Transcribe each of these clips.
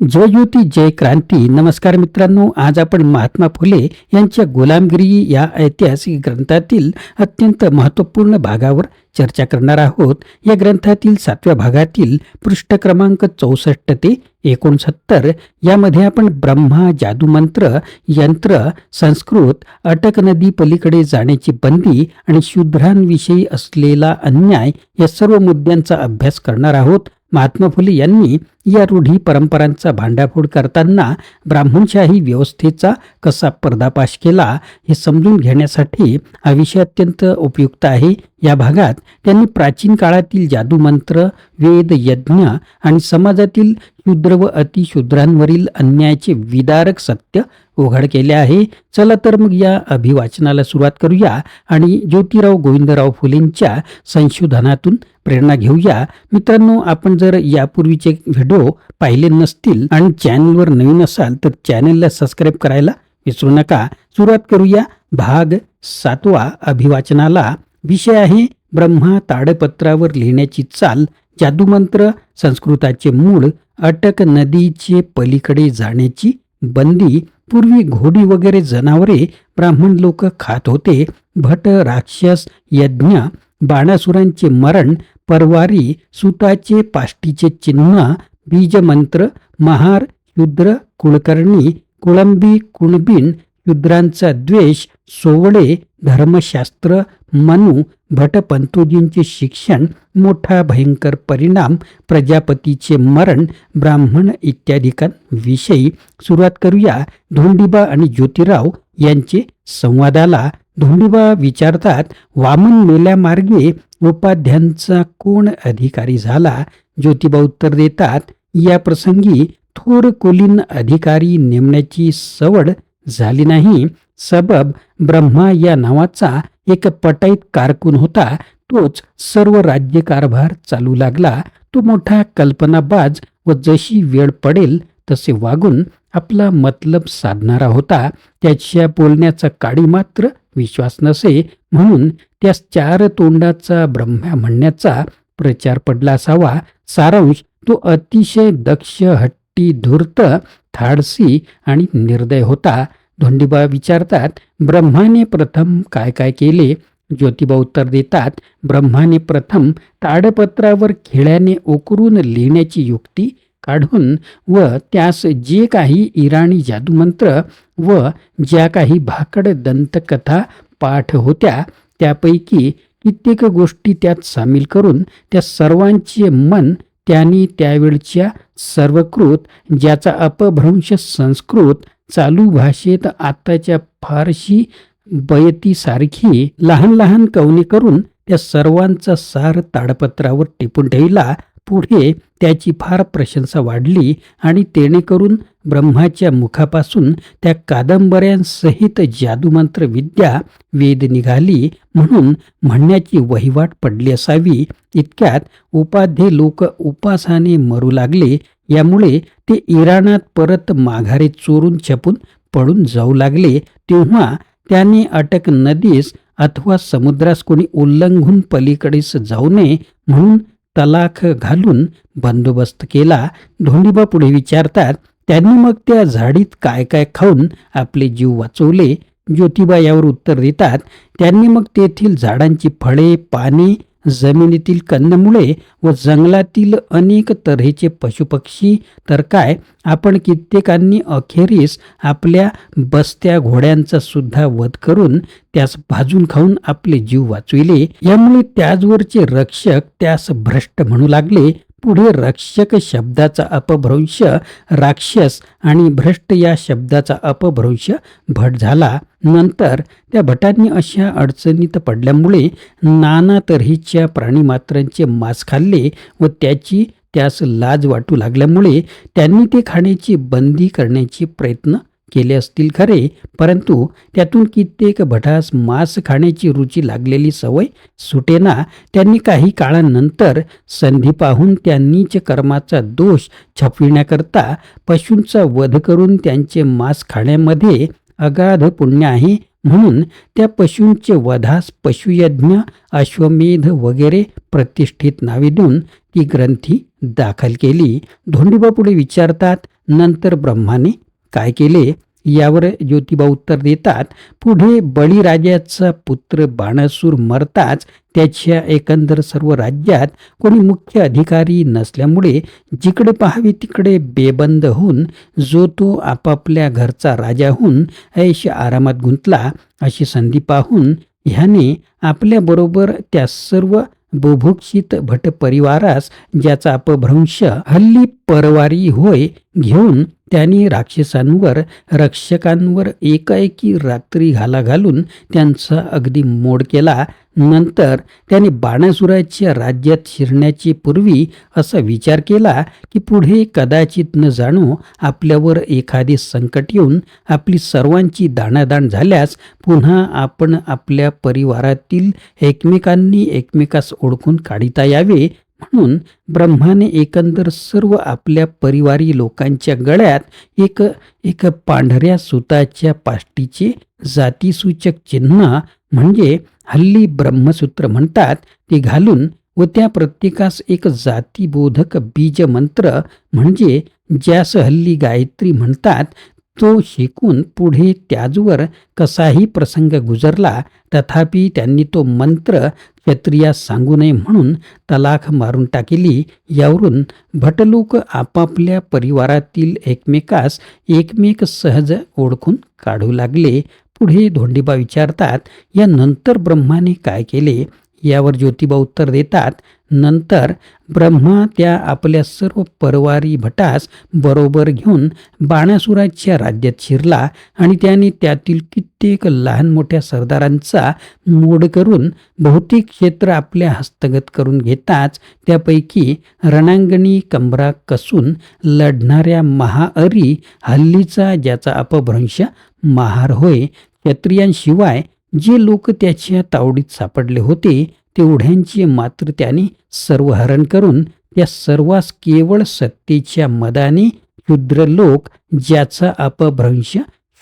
जय ज्योती जय क्रांती. नमस्कार मित्रांनो आज आपण महात्मा फुले यांच्या गुलामगिरी या ऐतिहासिक ग्रंथातील अत्यंत महत्त्वपूर्ण भागावर चर्चा करणार आहोत. या ग्रंथातील सातव्या भागातील पृष्ठ क्रमांक चौसष्ट ते एकोणसत्तर. यामध्ये आपण ब्रह्मा जादूमंत्र यंत्र संस्कृत अटक नदी पलीकडे जाण्याची बंदी आणि शूद्रांविषयी असलेला अन्याय या सर्व मुद्द्यांचा अभ्यास करणार आहोत. महात्मा फुले यांनी या रूढी परंपरांचा भांडाफोड करताना ब्राह्मणशाही व्यवस्थेचा कसा पर्दापाश केला हे समजून घेण्यासाठी हा विषय अत्यंत उपयुक्त आहे. या भागात त्यांनी प्राचीन काळातील जादूमंत्र वेद यज्ञ आणि समाजातील शूद्र व अतिशूद्रांवरील अन्यायाचे विदारक सत्य उघड केले आहे. चला तर मग या अभिवाचनाला सुरुवात करूया आणि ज्योतिराव गोविंदराव फुलेंच्या संशोधनातून प्रेरणा घेऊया. मित्रांनो आपण जर यापूर्वीचे व्हिडिओ पाहिले नसतील आणि चॅनलवर नवीन असाल तर चॅनलला सबस्क्राईब करायला विसरू नका. सुरुवात करूया भाग सातवा अभिवाचनाला. विषय आहे ब्रह्मा ताडपत्रावर लिहिण्याची चाल जादूमंत्र संस्कृताचे मूळ अटक नदीचे पलीकडे जाण्याची बंदी पूर्वी घोडी वगैरे जनावरे ब्राह्मण लोक खात होते भट राक्षस यज्ञ बाणासुरांचे मरण परवारी सुताचे पाष्टीचे चिन्ह बीजमंत्र महार युद्र कुळकर्णी कुळंबी कुणबिन युद्रांचा द्वेष सोवळे धर्मशास्त्र मनु भटपंतूजींचे शिक्षण मोठा भयंकर परिणाम प्रजापतीचे मरण ब्राह्मण इत्यादीकांविषयी सुरुवात करूया. धोंडीबा आणि ज्योतिराव यांचे संवादाला धोंडीबा विचारतात वामन मेल्यामार्गे उपाध्यांचा कोण अधिकारी झाला? ज्योतिबा उत्तर देतात या प्रसंगी थोर कुलीन अधिकारी नेमण्याची सवड झाली नाही. सबब ब्रह्मा या नावाचा एक पटाईत कारकून होता तोच सर्व राज्यकारभार चालू लागला. तो मोठा कल्पनाबाज व जशी वेळ पडेल तसे वागून आपला मतलब साधणारा होता. त्याच्या बोलण्याचा काळी मात्र विश्वास नसे म्हणून त्यास चार तोंडाचा ब्रह्म्या म्हणण्याचा प्रचार पडला असावा. सारांश तो अतिशय दक्ष हट्टी धूर्त थाडसी आणि निर्दय होता. धोंडीबा विचारतात ब्रह्माने प्रथम काय काय केले? ज्योतिबा उत्तर देतात ब्रह्माने प्रथम ताडपत्रावर खिळ्याने ओकरून लिहिण्याची युक्ती काढून व त्यास जे काही इराणी जादूमंत्र व ज्या काही भाकड दंतकथा पाठ होत्या त्यापैकी कित्येक गोष्टी त्यात सामील करून त्या सर्वांचे मन त्यांनी त्यावेळच्या सर्वकृत ज्याचा अपभ्रंश संस्कृत चालू भाषेत आताच्या फारशी बयतीसारखी लहान लहान कवने करून त्या सर्वांचा सार ताडपत्रावर टिपून ठेवला. पुढे त्याची फार प्रशंसा वाढली आणि तेणे करून ब्रह्माच्या मुखापासून त्या कादंबऱ्यांसहित जादूमंत्र विद्या वेद निघाली म्हणून म्हणण्याची वहिवाट पडली असावी. इतक्यात उपाध्ये लोक उपासाने मरू लागले. यामुळे ते इराणात परत माघारे चोरून छपून पळून जाऊ लागले तेव्हा त्याने अटक नदीस अथवा समुद्रास कोणी उल्लंघून पलीकडेस जाऊ नये म्हणून तलाख घालून बंदोबस्त केला. धोंडीबा पुढे विचारतात त्यांनी मग त्या झाडीत काय काय खाऊन आपले जीव वाचवले? ज्योतिबा यावर उत्तर देतात त्यांनी मग तेथील झाडांची फळे पाने जमिनीतील कंदमुळे व जंगलातील अनेक तऱ्हेचे पशुपक्षी तर काय आपण कित्येकांनी अखेरीस आपल्या बसत्या घोड्यांचा सुद्धा वध करून त्यास भाजून खाऊन आपले जीव वाचविले. यामुळे त्याचवरचे रक्षक त्यास भ्रष्ट म्हणू लागले. पुढे रक्षक शब्दाचा अपभ्रंश राक्षस आणि भ्रष्ट या शब्दाचा अपभ्रंश भट झाला. नंतर त्या भटांनी अशा अडचणीत पडल्यामुळे नाना तऱ्हेच्या प्राणीमात्रांचे मांस खाल्ले व त्याची त्यास लाज वाटू लागल्यामुळे त्यांनी ते खाण्याची बंदी करण्याचे प्रयत्न केले असतील खरे परंतु त्यातून कित्येक भटास मांस खाण्याची रुची लागलेली सवय सुटेना त्यांनी काही काळानंतर संधी पाहून त्यांनीच कर्माचा दोष छपविण्याकरता पशूंचा वध करून त्यांचे मांस खाण्यामध्ये अगाध पुण्य आहे म्हणून त्या पशूंचे वधास पशुयज्ञ अश्वमेध वगैरे प्रतिष्ठित नावे देऊन ती ग्रंथी दाखल केली. धोंडीबा पुढे विचारतात नंतर ब्रह्माने काय केले? यावर ज्योतिबा उत्तर देतात पुढे बळीराजाचा पुत्र बाणासूर मरताच त्याच्या एकंदर सर्व राज्यात कोणी मुख्य अधिकारी नसल्यामुळे जिकडे पाहावे तिकडे बेबंद होऊन जो तो आपापल्या घरचा राजा होऊन ऐश आरामात गुंतला अशी संधी पाहून ह्याने आपल्याबरोबर त्या सर्व बुभुक्षित भट परिवारास ज्याचा अपभ्रंश हल्ली परवारी होय घेऊन त्यांनी राक्षसांवर रक्षकांवर एकाएकी रात्री घाला घालून त्यांचा अगदी मोड केला. नंतर त्याने बाणासुराच्या राज्यात शिरण्याची पूर्वी असा विचार केला की पुढे कदाचित न जाणो आपल्यावर एखादे संकट येऊन आपली सर्वांची दाणादाण झाल्यास पुन्हा आपण आपल्या परिवारातील एकमेकांनी एकमेकास ओळखून काढिता यावे म्हणून ब्रह्माने एकंदर सर्व आपल्या परिवारी लोकांच्या गळ्यात एक एक पांढऱ्या सुताच्या पाष्टीचे जातीसूचक चिन्ह म्हणजे हल्ली ब्रह्मसूत्र म्हणतात ते घालून व त्या प्रत्येकास एक जातीबोधक बीज मंत्र म्हणजे ज्यास हल्ली गायत्री म्हणतात तो शिकून पुढे त्याजवर कसाही प्रसंग गुजरला तथापि त्यांनी तो मंत्र क्षत्रियास सांगू नये म्हणून तलाख मारून टाकेली. यावरून भटलोक आपापल्या परिवारातील एकमेकास एकमेक सहज ओळखून काढू लागले. पुढे धोंडीबा विचारतात या नंतर ब्रह्माने काय केले? यावर ज्योतिबा उत्तर देतात नंतर ब्रह्मा त्या आपल्या सर्व परवारी भटास बरोबर घेऊन बाणासुराच्या राज्यात शिरला आणि त्याने त्यातील कित्येक लहान मोठ्या सरदारांचा मोड करून बहुतेक क्षेत्र आपल्या हस्तगत करून घेताच त्यापैकी रणांगणी कंबरा कसून लढणाऱ्या महाअरी हल्लीचा ज्याचा अपभ्रंश महार होय क्षत्रियांशिवाय जे लोक त्याच्या तावडीत सापडले होते तेवढ्यांचे मात्र त्याने सर्वहरण करून त्या सर्वास केवळ सत्तेच्या मदाने शूद्र लोक ज्याचा अपभ्रंश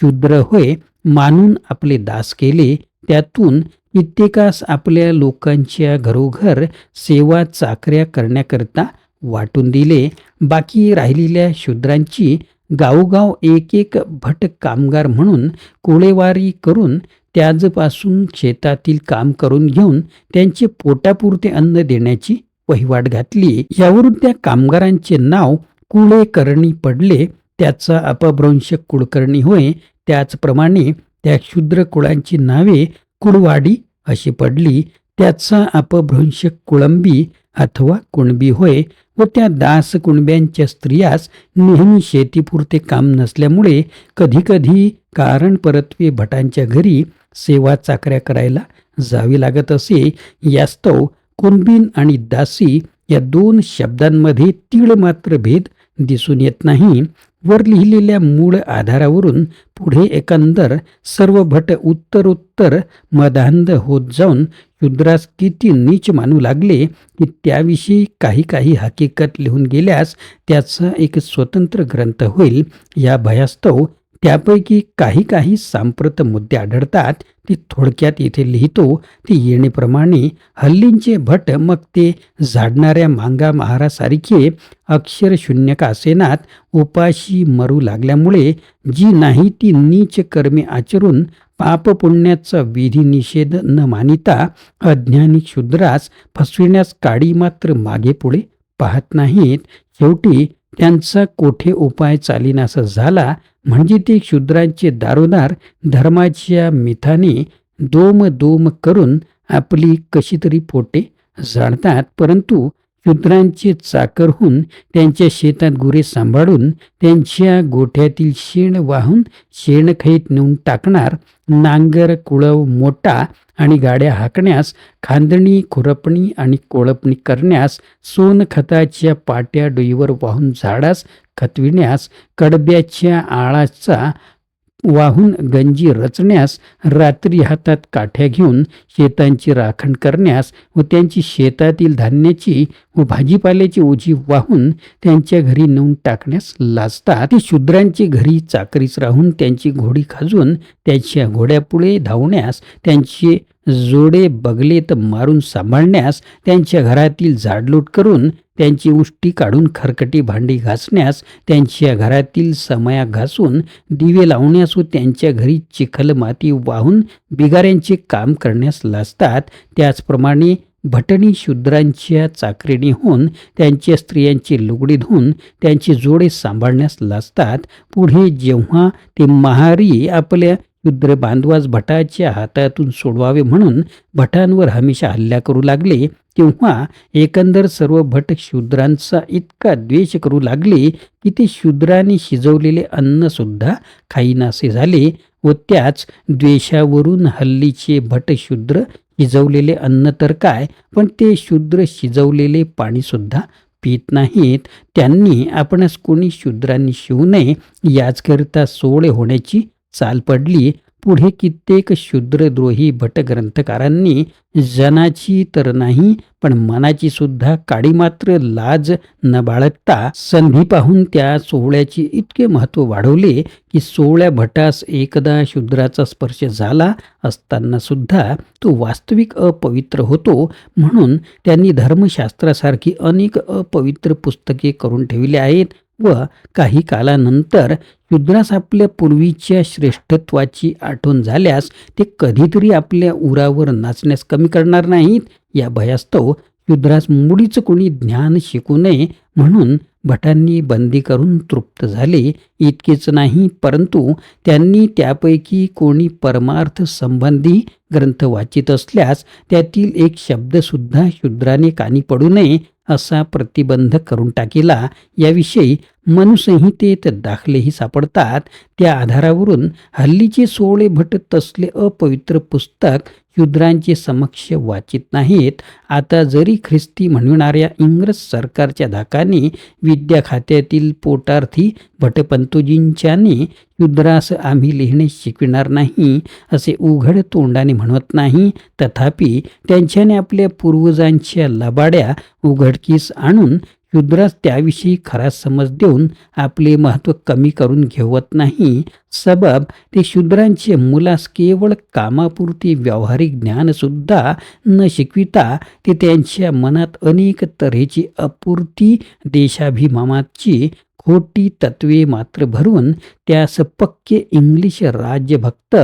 शूद्र होय मानून आपले दास केले. त्यातून कित्येकास आपल्या लोकांच्या घरोघर सेवा चाकऱ्या करण्याकरता वाटून दिले. बाकी राहिलेल्या शूद्रांची गावोगाव एक एक भट कामगार म्हणून कोळेवारी करून त्याजपासून शेतातील काम करून घेऊन त्यांचे पोटापुरते अन्न देण्याची वहिवाट घातली. यावरून त्या कामगारांचे नाव कुळेकर्णी पडले. त्याचा अपभ्रंश कुळकर्णी होय. त्याचप्रमाणे त्या क्षुद्र कुळांची नावे कुळवाडी अशी पडली. त्याचा अपभ्रंश कुळंबी अथवा कुणबी होय व त्या दास कुणब्यांच्या स्त्रियास नेहमी शेतीपुरते काम नसल्यामुळे कधीकधी कारण परत्वे भटांच्या घरी सेवा चाकऱ्या करायला जावी लागत असे यास्तव कुणबीन आणि दासी या दोन शब्दांमध्ये तीळ मात्र भेद दिसून येत नाही. वर लिहिलेल्या मूळ आधारावरून पुढे एकंदर सर्व भट उत्तरोत्तर मदांध होत जाऊन शूद्रास किती नीच मानू लागले की त्याविषयी काही काही हकीकत लिहून गेल्यास त्याचा एक स्वतंत्र ग्रंथ होईल. या भयास्तव त्यापैकी काही काही सांप्रत मुद्दे आढळतात. ती थोडक्यात इथे लिहितो. ती येणेप्रमाणे हल्लींचे भट मग ते झाडणाऱ्या मांगा महारासारखे अक्षर शून्य असेनात उपाशी मरू लागल्यामुळे जी नाही ती नीच कर्मे आचरून पापपुण्याचा विधी निषेध न मानिता अज्ञानी शूद्रास फसविण्यास काडी मात्र मागे पुढे पाहत नाहीत. शेवटी त्यांचा कोठे उपाय चालीनासा झाला? म्हणजे ते शूद्रांचे दारोदार धर्माच्या मिथाने दोम दोम करून आपली कशी तरी पोटे जाणतात परंतु शूद्रांचे चाकर होऊन त्यांच्या शेतात गुरे सांभाळून त्यांच्या गोठ्यातील शेण वाहून शेणखैत नेऊन टाकणार नांगर कुळव मोठा आणि गाड्या हाकण्यास खांदणी खुरपणी आणि कोळपणी करण्यास सोनखताच्या पाट्या डोईवर वाहून झाडास खतविण्यास कडब्याच्या आळाचा वाहून गंजी रचण्यास रात्री हातात काठ्या घेऊन शेतांची राखण करण्यास व त्यांची शेतातील धान्याची व भाजीपाल्याची ओझी वाहून त्यांच्या घरी नेऊन टाकण्यास लाजतात. ती शूद्रांची घरी चाकरीच राहून त्यांची घोडी खाजून त्यांच्या घोड्यापुढे धावण्यास त्यांचे जोडे बगलेत मारून सांभाळण्यास त्यांच्या घरातील झाडलूट करून त्यांची उष्टी काढून खरकटी भांडी घासण्यास त्यांच्या घरातील समया घासून दिवे लावण्यास व त्यांच्या घरी चिखल माती वाहून बिगाऱ्यांचे काम करण्यास लाजतात. त्याचप्रमाणे भटणी शूद्रांच्या चाकरीणी होऊन त्यांच्या स्त्रियांची लुगडी धुवून त्यांचे जोडे सांभाळण्यास लाजतात. पुढे जेव्हा ते महारी आपल्या युद्ध बांधवास भटाच्या हातातून सोडवावे म्हणून भटांवर हमेशा हल्ला करू लागले तेव्हा एकंदर सर्व भट शूद्रांचा इतका द्वेष करू लागले की ते शूद्राने शिजवलेले अन्नसुद्धा खाईनासे झाले व त्याच द्वेषावरून हल्लीचे भट शूद्र शिजवलेले अन्न तर काय पण ते शूद्र शिजवलेले पाणीसुद्धा पित नाहीत. त्यांनी आपणास कोणी शूद्रांनी शिवू नये याचकरिता सोळे होण्याची चाल पडली. पुढे कित्येक शूद्रद्रोही भटग्रंथकारांनी जनाची तर नाही पण मनाची सुद्धा काडी मात्र लाज न बाळगता संधी पाहून त्या सोहळ्याचे इतके महत्त्व वाढवले की सोहळ्या भटास एकदा शूद्राचा स्पर्श झाला असताना सुद्धा तो वास्तविक अपवित्र होतो. म्हणून त्यांनी धर्मशास्त्रासारखी अनेक अपवित्र पुस्तके करून ठेवली आहेत. व काही कालानंतर शूद्रास आपल्या पूर्वीच्या श्रेष्ठत्वाची आठवण झाल्यास ते कधीतरी आपल्या उरावर नाचण्यास कमी करणार नाहीत. या भयास्तव शूद्रास मुळीच कोणी ज्ञान शिकू नये म्हणून भटांनी बंदी करून तृप्त झाले. इतकेच नाही परंतु त्यांनी त्यापैकी कोणी परमार्थ संबंधी ग्रंथ वाचित असल्यास त्यातील एक शब्दसुद्धा शूद्राने कानी पडू नये असा प्रतिबंध करून टाकिला. याविषयी मनुसंहितेत दाखलेही सापडतात. त्या आधारावरून हल्लीचे सोळे भट तसले अपवित्र पुस्तक शूद्रांचे समक्ष वाचित नाहीत. आता जरी ख्रिस्ती म्हणविणाऱ्या इंग्रज सरकारच्या धाकाने विद्या खात्यातील पोटार्थी भटपंतोजींच्याने शूद्रास आम्ही लिहिणे शिकविणार नाही असे उघड तोंडाने म्हणत नाही. तथापि त्यांच्याने आपल्या पूर्वजांच्या लबाड्या उघडकीस आणून शूद्रास त्याविषयी खरा समज देऊन आपले महत्त्व कमी करून घेवत नाही. सबब ते शूद्रांचे मुलास केवळ कामापुरती व्यावहारिक ज्ञानसुद्धा न शिकविता ते त्यांच्या मनात अनेक तऱ्हेची अपूर्ती देशाभिमानाची खोटी तत्वे मात्र भरून त्यास पक्के इंग्लिश राज्यभक्त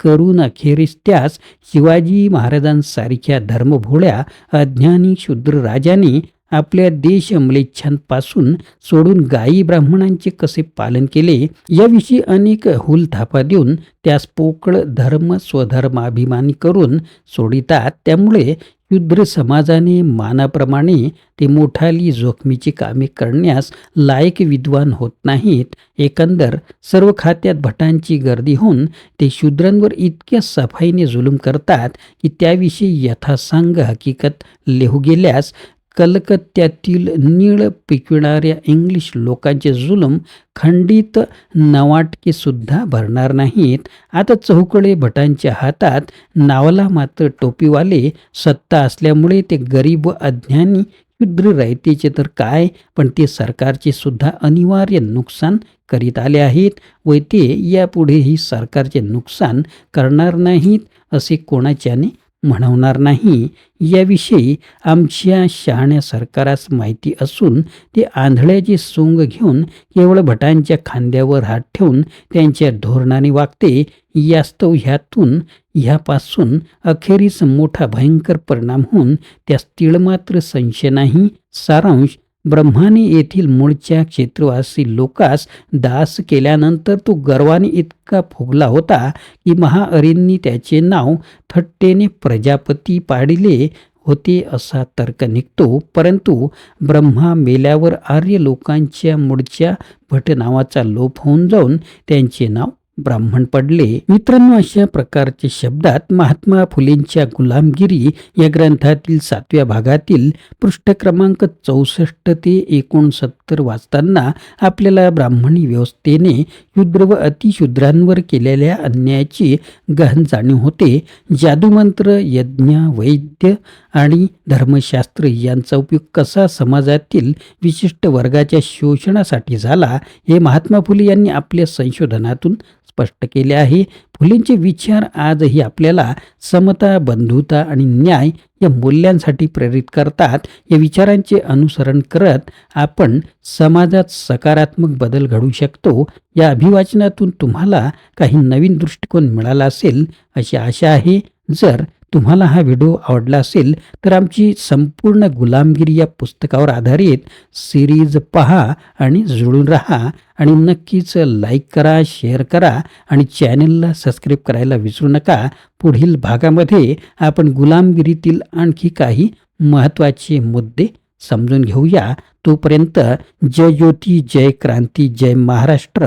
करून अखेरीस त्यास शिवाजी महाराजांसारख्या धर्मभोळ्या अज्ञानी शूद्र राजाने आपल्या देश म्लेच्छांपासून सोडून गायी ब्राह्मणांचे कसे पालन केले याविषयी अनेक हुलथापा देऊन त्यास पोकळ धर्म स्वधर्माभिमानी करून सोडितात. त्यामुळे शूद्र समाजाने मानाप्रमाणे ते मोठाली जोखमीची कामे करण्यास लायक विद्वान होत नाहीत. एकंदर सर्व खात्यात भटांची गर्दी होऊन ते शूद्रांवर इतक्या सफाईने जुलूम करतात की त्याविषयी यथासांग हकीकत लिहू गेल्यास कलकत्त्यातील नीळ पिकविणाऱ्या इंग्लिश लोकांचे जुलम खंडित नवाटकेसुद्धा भरणार नाहीत. आता चौकळे भटांच्या हातात नावाला मात्र टोपीवाले सत्ता असल्यामुळे ते गरीब व अज्ञानी क्षुद्र रयतेचे तर काय पण ते सरकारचे सुद्धा अनिवार्य नुकसान करीत आले आहेत व ते यापुढेही सरकारचे नुकसान करणार नाहीत असे कोणाच्याने म्हणवणार नाही. याविषयी आमच्या शहाण्या सरकारास माहिती असून ते आंधळ्याची सोंग घेऊन केवळ भटांच्या खांद्यावर हात ठेवून त्यांच्या धोरणाने वागते यास्तव ह्यातून ह्यापासून अखेरीस मोठा भयंकर परिणाम होऊन त्यास तिळमात्र संशय नाही सारांश ब्रह्माने येथील मूळच्या क्षेत्रवासी लोकास दास केल्यानंतर तो गर्वाने इतका फुगला होता की महाअरींनी त्याचे नाव थट्टेने प्रजापती पाडिले होते असा तर्क निघतो. परंतु ब्रह्मा मेल्यावर आर्य लोकांच्या मूळच्या भट नावाचा लोप होऊन जाऊन त्यांचे नाव ब्राह्मण पडले. मित्रांनो अशा प्रकारचे शब्दात महात्मा फुलेंच्या गुलामगिरी या ग्रंथातील सातव्या भागातील पृष्ठ क्रमांक चौसष्ट ते एकोणसत्तर वाचताना आपल्याला ब्राह्मणी व्यवस्थेने शूद्र व अतिशूद्रांवर केलेल्या अन्यायाची गहन जाणीव होते. जादूमंत्र यज्ञ वैद्य आणि धर्मशास्त्र यांचा उपयोग कसा समाजातील विशिष्ट वर्गाच्या शोषणासाठी झाला हे महात्मा फुले यांनी आपल्या संशोधनातून स्पष्ट केले आहे. फुलेंचे विचार आजही आपल्याला समता बंधुता आणि न्याय या मूल्यांसाठी प्रेरित करतात. या विचारांचे अनुसरण करत आपण समाजात सकारात्मक बदल घडू शकतो. या अभिवाचनातून तुम्हाला काही नवीन दृष्टिकोन मिळाला असेल अशी आशा आहे. जर तुम्हाला हा व्हिडिओ आवडला असेल तर आमची संपूर्ण गुलामगिरी या पुस्तकावर आधारित सिरीज पहा आणि जुळून राहा. आणि नक्कीच लाईक करा शेअर करा आणि चॅनलला सबस्क्राईब करायला विसरू नका. पुढील भागामध्ये आपण गुलामगिरीतील आणखी काही महत्त्वाचे मुद्दे समजून घेऊया. तोपर्यंत जय ज्योती जय क्रांती जय महाराष्ट्र.